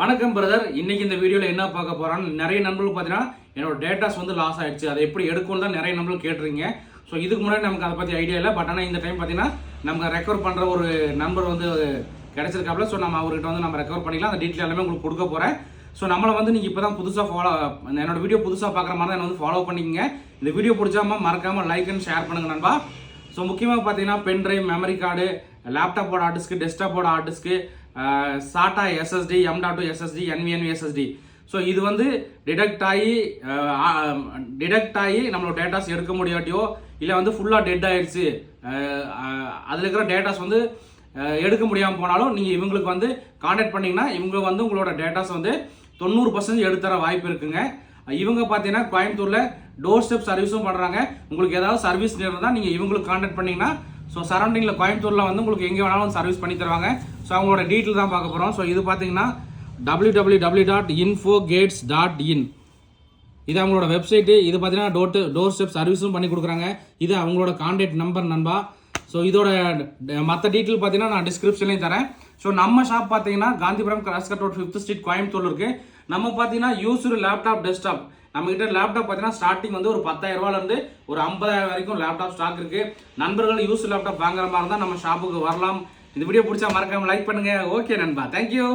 வணக்கம் பிரதர் இன்னைக்கு இந்த வீடியோவில் என்ன பார்க்க போகிறான்னு நிறைய நண்பர்கள் பார்த்தீங்கன்னா என்னோட டேட்டாஸ் வந்து லாஸ் ஆயிடுச்சு. அதை எப்படி எடுக்கணும் தான் நிறைய நண்பர்கள் கேட்டுருங்க ஸோ இதுக்கு முன்னாடி நமக்கு அதை பற்றி ஐடியா இல்லை. பட் ஆனால் இந்த டைம் பார்த்தீங்கன்னா நமக்கு ரெக்கவர் பண்ணுற ஒரு நம்பர் வந்து கிடச்சிருக்காப்புல. ஸோ நம்ம அவர்கிட்ட வந்து நம்ம ரெக்கவர் பண்ணிக்கலாம். அந்த டீட்டெயில் எல்லாமே உங்களுக்கு கொடுக்க போகிறேன் ஸோ நம்மளை வந்து நீங்கள் இப்போ தான் புதுசாக ஃபாலோ என்னோட வீடியோ புதுசாக பார்க்குற மாதிரி தான் என்னை வந்து ஃபாலோ பண்ணிக்கங்க. இந்த வீடியோ பிடிச்சாமல் மறக்காமல் லைக் அண்ட் ஷேர் பண்ணுங்க நண்பா. ஸோ முக்கியமாக பார்த்தீங்கன்னா பென் ட்ரைவ் மெமரி கார்டு லேப்டாப்போட ஆர்டிஸ்க்கு டெஸ்க்டாப்போட ஆர்டிஸ்க்கு சாட்டா SSD M dot SSD என்விஎன்வி SSD so இது வந்து டிடெக்ட் ஆகி டிடெக்ட் ஆகி நம்மளோட டேட்டாஸ் எடுக்க முடியாட்டியோ இல்லை வந்து ஃபுல்லாக டெட் ஆயிடுச்சு அதில் இருக்கிற டேட்டாஸ் வந்து எடுக்க முடியாமல் போனாலும் நீங்கள் இவங்களுக்கு வந்து காண்டாக்ட் பண்ணிங்கன்னா இவங்க வந்து உங்களோட டேட்டாஸ் வந்து தொண்ணூறு பர்சன்ட் எடுத்துற வாய்ப்பு இருக்குங்க. இவங்க பார்த்தீங்கன்னா கோயம்புத்தூரில் டோர் ஸ்டெப் சர்வீஸும் பண்ணுறாங்க உங்களுக்கு ஏதாவது சர்வீஸ் இருந்தால் நீங்கள் இவங்களுக்கு கான்டாக்ட் பண்ணிங்கன்னா ஸோ சரௌண்டிங்கில் கோயம்புத்தூரில் வந்து உங்களுக்கு எங்கே வேணாலும் சர்வீஸ் பண்ணி தருவாங்க. ஸோ அவங்களோட டீட்டெயில் தான் பார்க்க போகிறோம் ஸோ இது பார்த்தீங்கன்னா W W W dot info gates dot in இது அவங்களோட வெப்சைட்டு இது பார்த்தீங்கன்னா டோர் டோர் ஸ்டெப் சர்வீஸும் பண்ணி கொடுக்குறாங்க. இது அவங்களோட காண்டாக்ட் நம்பர் நண்பா. ஸோ இதோட மற்ற டீட்டெயில் பார்த்தீங்கன்னா நான் டிஸ்கிரிப்ஷன்லையும் தரேன். ஸோ நம்ம ஷாப் பார்த்தீங்கன்னா Gandhipuram cross cut road fifth street Coimbatore இருக்கு. நம்ம பார்த்தீங்கன்னா யூஸ்டு லேப்டாப் டெஸ்க்டாப் நம்ம கிட்ட லேப்டாப் பார்த்தீங்கன்னா ஸ்டார்டிங் வந்து ஒரு பத்தாயிரம் ரூபாயிலிருந்து ஒரு ஐம்பதாயிரம் வரைக்கும் லேப்டாப் ஸ்டாக் இருக்குது நண்பர்கள் யூஸ் லேப்டாப் வாங்குற மாதிரி இருந்தால் நம்ம ஷாப்புக்கு வரலாம். இந்த வீடியோ பிடிச்சா மறக்காம லைக் பண்ணுங்கள் ஓகே நண்பா. தேங்க்யூ